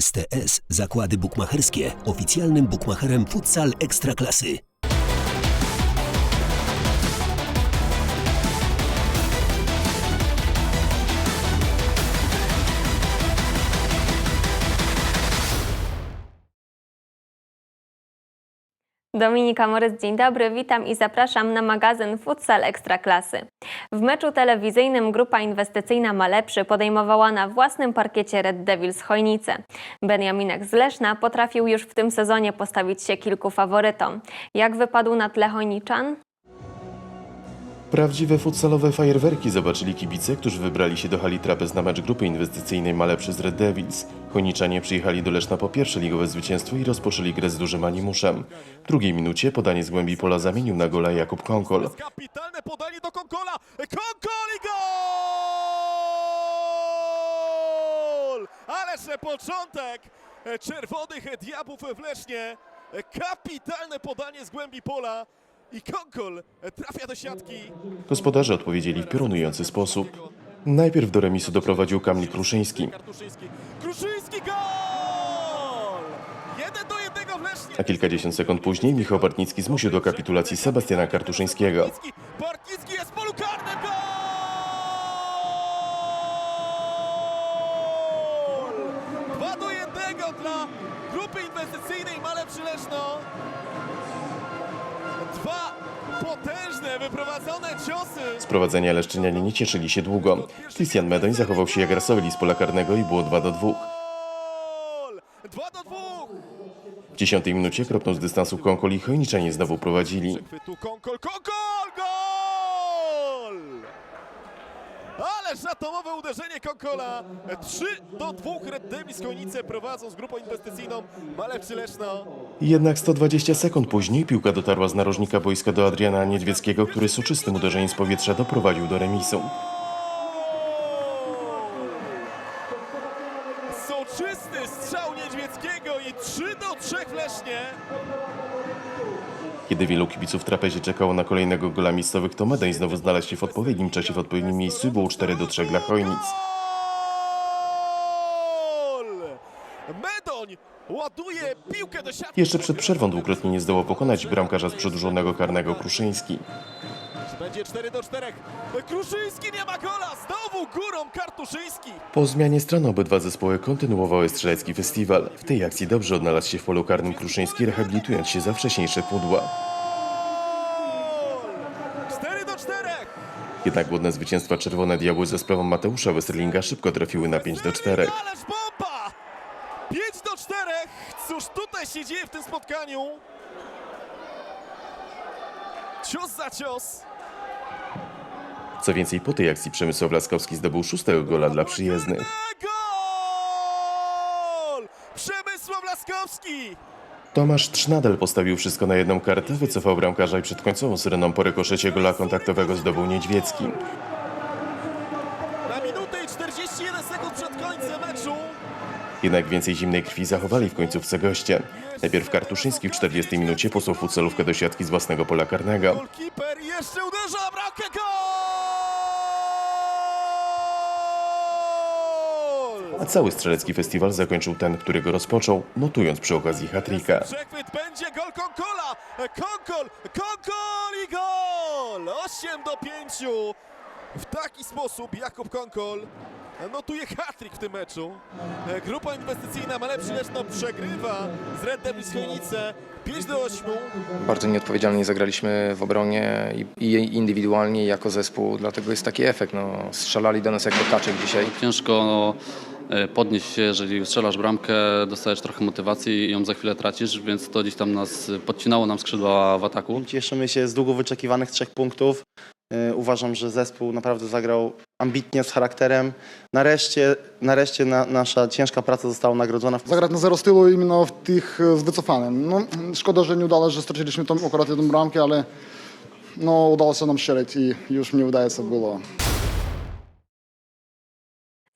STS Zakłady Bukmacherskie, oficjalnym bukmacherem futsal ekstraklasy. Dominika Morys, dzień dobry, witam i zapraszam na magazyn Futsal Ekstraklasy. W meczu telewizyjnym grupa inwestycyjna Malepszy podejmowała na własnym parkiecie Red Devils Chojnice. Benjaminek z Leszna potrafił już w tym sezonie postawić się kilku faworytom. Jak wypadł na tle Chojniczan? Prawdziwe futsalowe fajerwerki zobaczyli kibice, którzy wybrali się do hali trapez na mecz grupy inwestycyjnej Male przez Red Devils. Chojniczanie przyjechali do Leszna po pierwsze ligowe zwycięstwo i rozpoczęli grę z dużym animuszem. W drugiej minucie podanie z głębi pola zamienił na gola Jakub Konkol. Kapitalne podanie do Konkola. Konkol i gol! Ależ początek czerwonych diabłów w Lesznie. Kapitalne podanie z głębi pola i Konkol trafia do siatki. Gospodarze odpowiedzieli w piorunujący sposób. Najpierw do remisu doprowadził Kamil Kruszyński, Kartuszyński. Kruszyński gol! Jeden do jednego w Lesznie. a kilkadziesiąt sekund później Michał Bartnicki zmusił do kapitulacji Sebastiana Kartuszyńskiego. Bartnicki, Bartnicki jest w polu karnym, gol! 2 do 1 dla grupy inwestycyjnej Male Przyleszno. Potężne, wyprowadzone ciosy. Sprowadzenia Leszczynianie nie cieszyli się długo. Christian Medoń zachował się jak rasowy z pola karnego i było 2 do 2. Gol! 2 do 2. W dziesiątej minucie kropną z dystansu Konkol i Chojniczanie znowu prowadzili. Konkol, Konkol, Ależ atomowe uderzenie Konkola. 3 do 2 Red Devils Chojnice prowadzą z grupą inwestycyjną Malewczy Leszno. Jednak 120 sekund później piłka dotarła z narożnika boiska do Adriana Niedźwieckiego, który soczystym uderzeniem z powietrza doprowadził do remisu. Kiedy wielu kibiców trapezie czekało na kolejnego gola miejscowych, to Medoń znowu znalazł się w odpowiednim czasie w odpowiednim miejscu i było 4 do 3 dla Chojnic. Medoń ładuje piłkę do siatki. Jeszcze przed przerwą dwukrotnie nie zdołał pokonać bramkarza z przedłużonego karnego Kruszyński. Czy będzie 4 do 4? Kruszyński nie ma gola. Znowu górą Kartuszyński. Po zmianie stron obydwa zespoły kontynuowały strzelecki festiwal. W tej akcji dobrze odnalazł się w polu karnym Kruszyński, rehabilitując się za wcześniejsze pudła. Gol! 4 do 4. Jednak głodne zwycięstwa Czerwone Diabły ze sprawą Mateusza Westerlinga szybko trafiły na 5 do 4. Ależ bomba! 5 do 4. Cóż tutaj się dzieje w tym spotkaniu? Cios za cios. Co więcej, po tej akcji Przemysław Laskowski zdobył szóstego gola dla przyjezdnych. Gol! Przemysław Laskowski! Tomasz Trznadel postawił wszystko na jedną kartę, wycofał bramkarza i przed końcową syreną po rykoszecie gola kontaktowego zdobył Niedźwiecki. Na minutę i 41 sekund przed końcem meczu. Jednak więcej zimnej krwi zachowali w końcówce goście. Najpierw Kartuszyński w 40 minucie posłał futsalówkę do siatki z własnego pola karnego. Golkiper jeszcze uderza, bramkę A cały strzelecki festiwal zakończył ten, który go rozpoczął, notując przy okazji hat-tricka. Przechwyt będzie gol Konkola! Konkol, Konkol i gol! 8 do 5. W taki sposób Jakub Konkol notuje hat-trick w tym meczu. Grupa inwestycyjna Malepszy Leszno przegrywa z Red Devils Chojnice 5 do 8. Bardzo nieodpowiedzialnie zagraliśmy w obronie i, i indywidualnie i jako zespół, dlatego jest taki efekt. No, strzelali do nas jak do kaczek dzisiaj. Ciężko e, podnieść się, jeżeli strzelasz bramkę, dostajesz trochę motywacji i ją za chwilę tracisz, więc to gdzieś tam nas podcinało nam skrzydła w ataku. Cieszymy się z długo wyczekiwanych trzech punktów. Yy, Uważam, że zespół naprawdę zagrał ambitnie, z charakterem. Nareszcie, nareszcie na, nasza ciężka praca została nagrodzona. zagrać na zero stylu imенно w tych e, z wycofanym. No, szkoda, że nie udało się, że straciliśmy tą akurat jedną bramkę, ale no, udało się nam strzelić i już mi wydaje się było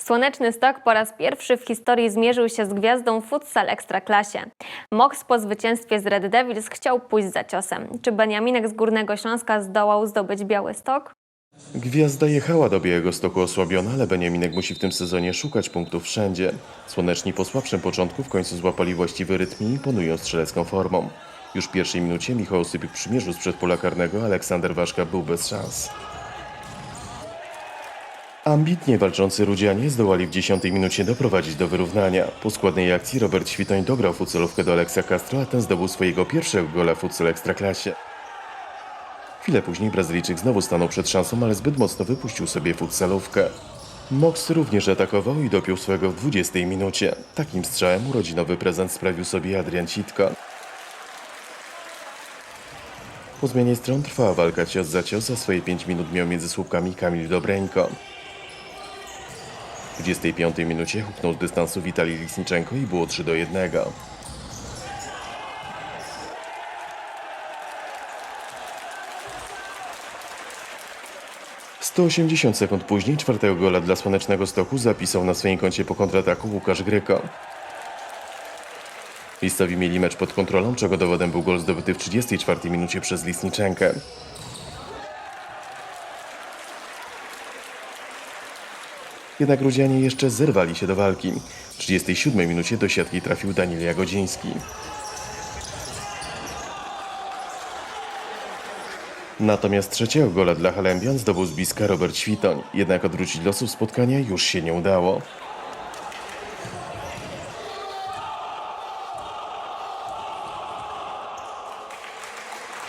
Słoneczny Stok po raz pierwszy w historii zmierzył się z gwiazdą futsal Ekstraklasie. Mox po zwycięstwie z Red Devils chciał pójść za ciosem. Czy Beniaminek z Górnego Śląska zdołał zdobyć Biały Stok? Gwiazda jechała do Białego Stoku osłabiona, ale Beniaminek musi w tym sezonie szukać punktów wszędzie. Słoneczni po słabszym początku w końcu złapali właściwy rytm i imponują strzelecką formą. Już w pierwszej minucie Michał Sypik przymierzył sprzed pola karnego, Aleksander Waszka był bez szans. Ambitnie walczący Rudzianie zdołali w 10 minucie doprowadzić do wyrównania. Po składnej akcji Robert Świtoń dograł futsalówkę do Aleksa Castro, a ten zdobył swojego pierwszego gola w futsal Ekstraklasie. Chwilę później Brazylijczyk znowu stanął przed szansą, ale zbyt mocno wypuścił sobie futsalówkę. Mox również atakował i dopiął swego w 20 minucie. Takim strzałem urodzinowy prezent sprawił sobie Adrian Citko. Po zmianie stron trwała walka cios za cios, a swoje 5 minut miał między słupkami Kamil Dobreńko. W 25 minucie huknął z dystansu Witalij Lisniczenko i było 3 do 1. 180 sekund później czwartego gola dla Słonecznego Stoku zapisał na swoim koncie po kontrataku Łukasz Gryko. Listowi mieli mecz pod kontrolą, czego dowodem był gol zdobyty w 34 minucie przez Lisniczenkę. Jednak Grudzianie jeszcze zerwali się do walki. W 37 minucie do siatki trafił Daniel Jagodziński. Natomiast trzeciego gola dla Halembian zdobył z bliska Robert Świtoń. Jednak odwrócić losów spotkania już się nie udało.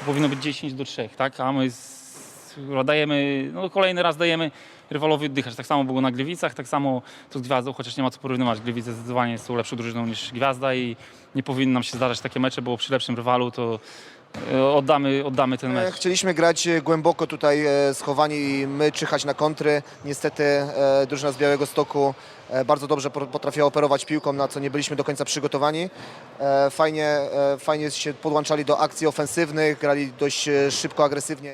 powinno być 10 do 3, tak? A my z, dajemy, no kolejny raz dajemy rywalowi oddychać. Tak samo było na Gliwicach, tak samo to z Gwiazdą, chociaż nie ma co porównywać. Gliwice zdecydowanie są lepszą drużyną niż Gwiazda i nie powinny nam się zdarzać takie mecze, bo przy lepszym rywalu to e, oddamy, oddamy ten E, mecz. Chcieliśmy grać e, głęboko tutaj e, schowani i my czyhać na kontry. Niestety e, drużyna z Białego Stoku e, bardzo dobrze po- potrafiła operować piłką, na co nie byliśmy do końca przygotowani. E, Fajnie, e, fajnie się podłączali do akcji ofensywnych, grali dość e, szybko, agresywnie.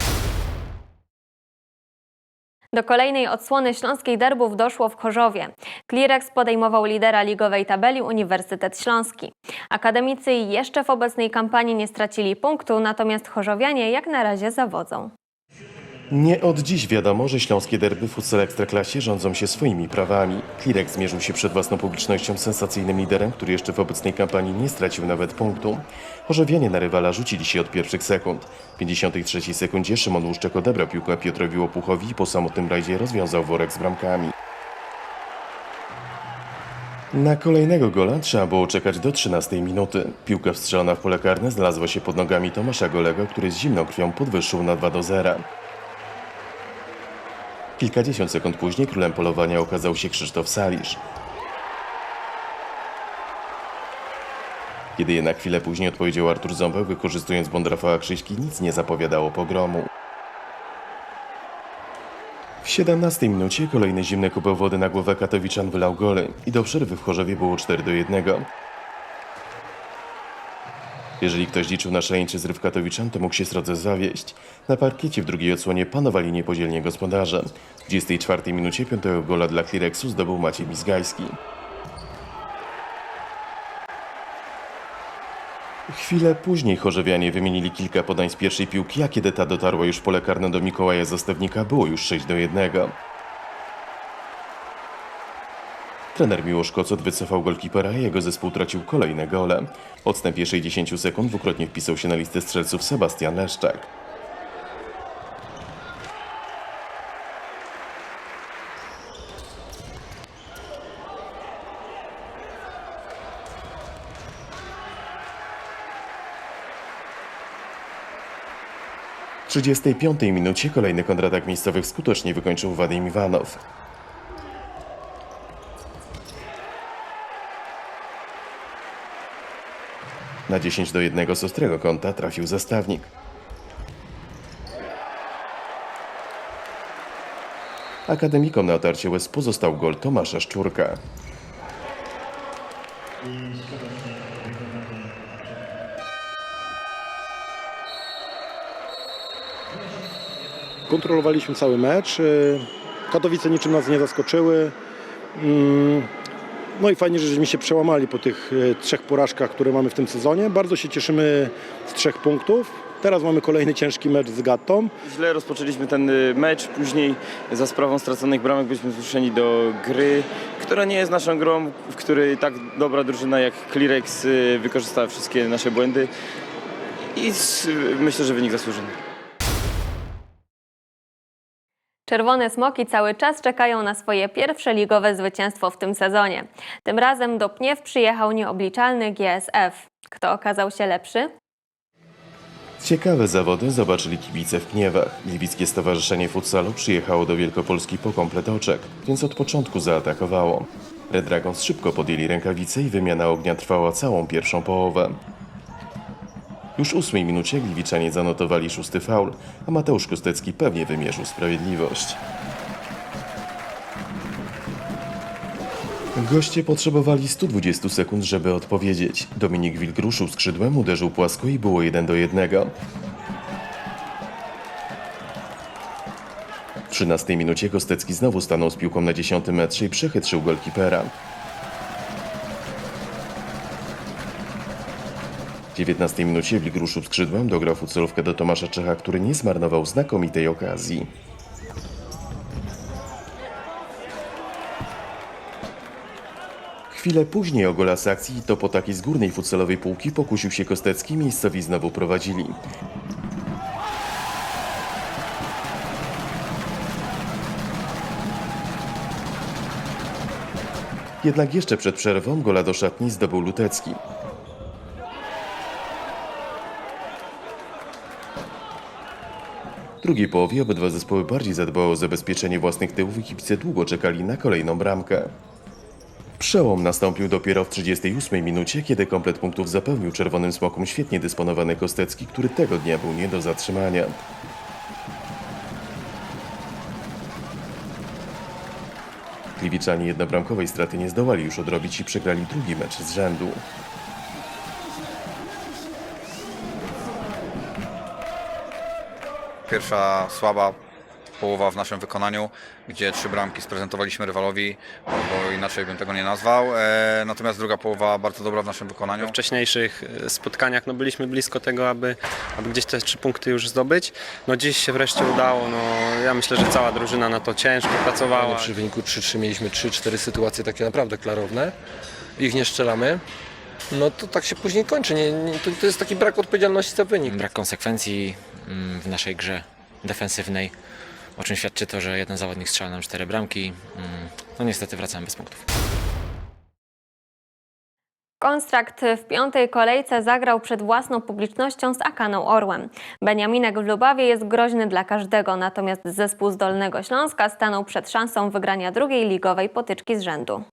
Do kolejnej odsłony śląskich derbów doszło w Chorzowie. Klirex podejmował lidera ligowej tabeli Uniwersytet Śląski. Akademicy jeszcze w obecnej kampanii nie stracili punktu, natomiast chorzowianie jak na razie zawodzą. Nie od dziś wiadomo, że śląskie derby w futsal ekstraklasie rządzą się swoimi prawami. Klirek zmierzył się przed własną publicznością sensacyjnym liderem, który jeszcze w obecnej kampanii nie stracił nawet punktu. Chorzowianie na rywala rzucili się od pierwszych sekund. W 53 sekundzie Szymon Łuszczek odebrał piłkę Piotrowi Łopuchowi i po samotnym rajdzie rozwiązał worek z bramkami. Na kolejnego gola trzeba było czekać do 13 minuty. Piłka wstrzelona w pole karne znalazła się pod nogami Tomasza Golego, który z zimną krwią podwyższył na 2 do 0. Kilkadziesiąt sekund później królem polowania okazał się Krzysztof Salisz. Kiedy jednak chwilę później odpowiedział Artur Ząbek, wykorzystując błąd Rafała Krzyśki, nic nie zapowiadało pogromu. W 17 minucie kolejny zimny kubeł wody na głowę Katowiczan wylał goly i do przerwy w Chorzowie było 4 do 1. Jeżeli ktoś liczył na szaleńczy zryw Katowiczan, to mógł się srodze zawieść. Na parkiecie w drugiej odsłonie panowali niepodzielnie gospodarze. W 24 minucie piątego gola dla Klirexu zdobył Maciej Mizgajski. Chwilę później chorzowianie wymienili kilka podań z pierwszej piłki, a kiedy ta dotarła już pole karne do Mikołaja Zastawnika, było już 6 do 1. Trener Miłosz Kocot wycofał golkipera, a jego zespół tracił kolejne gole. Odstęp pierwszej 10 sekund dwukrotnie wpisał się na listę strzelców Sebastian Leszczak. W 35 minucie kolejny kontratak miejscowych skutecznie wykończył Wadim Iwanow. Na 10 do 1 z ostrego kąta trafił zastawnik. Akademikom na otarcie łez pozostał gol Tomasza Szczurka. Kontrolowaliśmy cały mecz. Katowice niczym nas nie zaskoczyły. No i fajnie, żeśmy się przełamali po tych y, trzech porażkach, które mamy w tym sezonie. Bardzo się cieszymy z trzech punktów. Teraz mamy kolejny ciężki mecz z Gattą. Źle rozpoczęliśmy ten y, mecz, później za sprawą straconych bramek byliśmy zmuszeni do gry, która nie jest naszą grą, w której tak dobra drużyna jak Clearex y, wykorzystała wszystkie nasze błędy i myślę, że wynik zasłużony. Czerwone Smoki cały czas czekają na swoje pierwsze ligowe zwycięstwo w tym sezonie. Tym razem do Pniew przyjechał nieobliczalny GSF. Kto okazał się lepszy? Ciekawe zawody zobaczyli kibice w Pniewach. Gliwickie Stowarzyszenie Futsalu przyjechało do Wielkopolski po komplet oczek, więc od początku zaatakowało. Red Dragons szybko podjęli rękawice i wymiana ognia trwała całą pierwszą połowę. Już w ósmej minucie Gliwiczanie zanotowali szósty faul, a Mateusz Kostecki pewnie wymierzył sprawiedliwość. Goście potrzebowali 120 sekund, żeby odpowiedzieć. Dominik Wilk ruszył skrzydłem, uderzył płasko i było 1 do 1. W 13 minucie Kostecki znowu stanął z piłką na 10 metrze i przechytrzył golkipera. W 19 minucie Wilk ruszył skrzydłem, dograł futsolówkę do Tomasza Czecha, który nie zmarnował znakomitej okazji. Chwilę później o gola akcji, to po takiej z górnej futsalowej półki pokusił się Kostecki, miejscowi znowu prowadzili. Jednak jeszcze przed przerwą gola do szatni zdobył Lutecki. Drugiej połowie obydwa zespoły bardziej zadbały o zabezpieczenie własnych tyłów i kibice długo czekali na kolejną bramkę. Przełom nastąpił dopiero w 38 minucie, kiedy komplet punktów zapełnił czerwonym smokom świetnie dysponowany Kostecki, który tego dnia był nie do zatrzymania. Gliwiczanie jednobramkowej straty nie zdołali już odrobić i przegrali drugi mecz z rzędu. Pierwsza słaba połowa w naszym wykonaniu, gdzie trzy bramki sprezentowaliśmy rywalowi, bo inaczej bym tego nie nazwał. E, natomiast druga połowa bardzo dobra w naszym wykonaniu. We wcześniejszych e, spotkaniach no, byliśmy blisko tego, aby, aby gdzieś te trzy punkty już zdobyć. No dziś się wreszcie udało. No, ja myślę, że cała drużyna na to ciężko pracowała. Przy wyniku 3-3 mieliśmy 3-4 sytuacje takie naprawdę klarowne. Ich nie strzelamy. No to tak się później kończy. Nie, nie, to, to jest taki brak odpowiedzialności za wynik. Brak konsekwencji mm, w naszej grze defensywnej, o czym świadczy to, że jeden zawodnik strzela nam cztery bramki. Mm, No niestety wracamy bez punktów. Konstrakt w piątej kolejce zagrał przed własną publicznością z Akaną Orłem. Beniaminek w Lubawie jest groźny dla każdego, natomiast zespół z Dolnego Śląska stanął przed szansą wygrania drugiej ligowej potyczki z rzędu.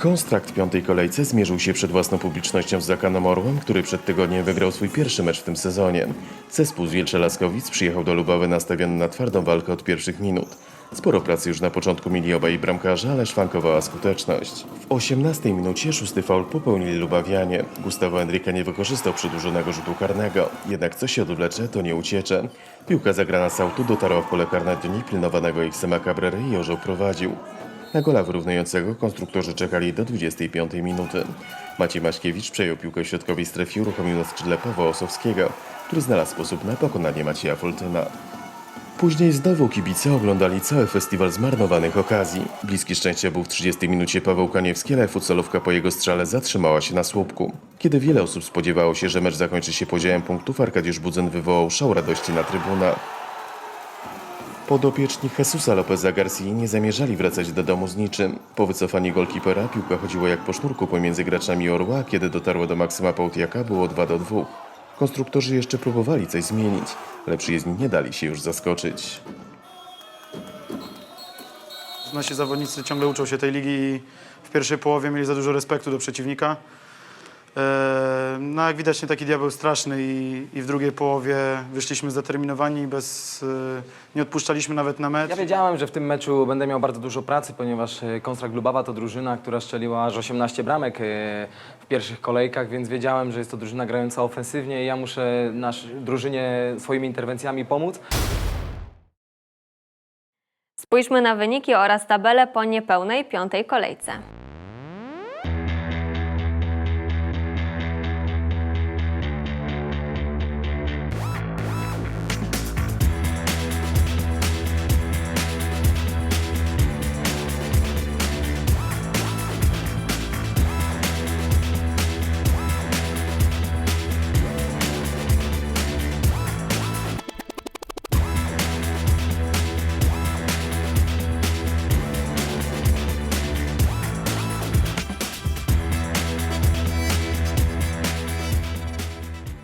Konstrakt w piątej kolejce zmierzył się przed własną publicznością z Zakanem Orłem, który przed tygodniem wygrał swój pierwszy mecz w tym sezonie. Zespół z Wielcze Laskowic przyjechał do Lubawy nastawiony na twardą walkę od pierwszych minut. Sporo pracy już na początku mieli obaj bramkarze, ale szwankowała skuteczność. W 18 minucie szósty faul popełnili Lubawianie. Gustavo Enrique nie wykorzystał przedłużonego rzutu karnego. Jednak co się odwlecze, to nie uciecze. Piłka zagrana z autu dotarła w pole karne dni pilnowanego Xema Cabrery i orzeł prowadził. Na gola wyrównującego konstruktorzy czekali do 25 minuty. Maciej Maśkiewicz przejął piłkę w środkowej strefie i uruchomił na skrzydle Pawła Osowskiego, który znalazł sposób na pokonanie Macieja Foltyna. Później znowu kibice oglądali cały festiwal zmarnowanych okazji. Bliski szczęścia był w 30 minucie Paweł Kaniewski, ale futsalówka po jego strzale zatrzymała się na słupku. Kiedy wiele osób spodziewało się, że mecz zakończy się podziałem punktów, Arkadiusz Budzen wywołał szał radości na trybunach. Podopieczni Jesusa Lopeza Garcia nie zamierzali wracać do domu z niczym. Po wycofaniu golkipera piłka chodziła jak po sznurku pomiędzy graczami Orła, kiedy dotarło do Maksyma Połtiaka było 2 do 2. Konstruktorzy jeszcze próbowali coś zmienić, ale przyjezdni nie dali się już zaskoczyć. Nasi zawodnicy ciągle uczą się tej ligi i w pierwszej połowie mieli za dużo respektu do przeciwnika. E, No jak widać nie taki diabeł straszny i, i w drugiej połowie wyszliśmy zdeterminowani, bez, e, nie odpuszczaliśmy nawet na mecz. Ja wiedziałem, że w tym meczu będę miał bardzo dużo pracy, ponieważ e, Konstrakt Lubawa to drużyna, która strzeliła aż 18 bramek w pierwszych kolejkach, więc wiedziałem, że jest to drużyna grająca ofensywnie i ja muszę nasz, drużynie swoimi interwencjami pomóc. Spójrzmy na wyniki oraz tabelę po niepełnej piątej kolejce.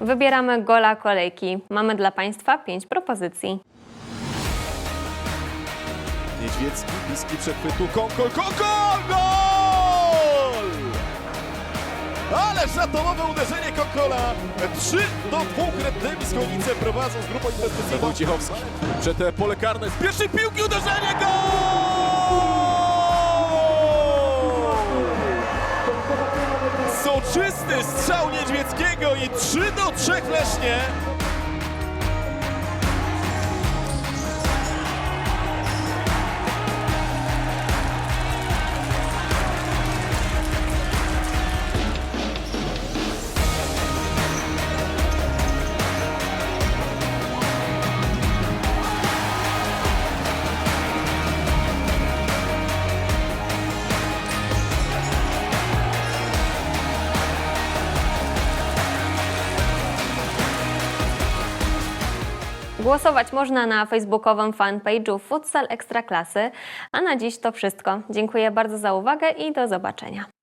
Wybieramy gola kolejki. Mamy dla Państwa pięć propozycji. Niedźwiecki, bliski przechwytu, Konkol, Konkol, gol! Ależ atomowe uderzenie Konkola. 3 do 2 Red Devils Chojnice prowadzą z grupą inwestycyjną. Wojciechowski przed pole karne z pierwszej piłki uderzenie, gol! Soczysty strzał Niedźwieckiego i 3 do 3 Lesznie. Głosować można na facebookowym fanpage'u Futsal Ekstraklasy. A na dziś to wszystko. Dziękuję bardzo za uwagę i do zobaczenia.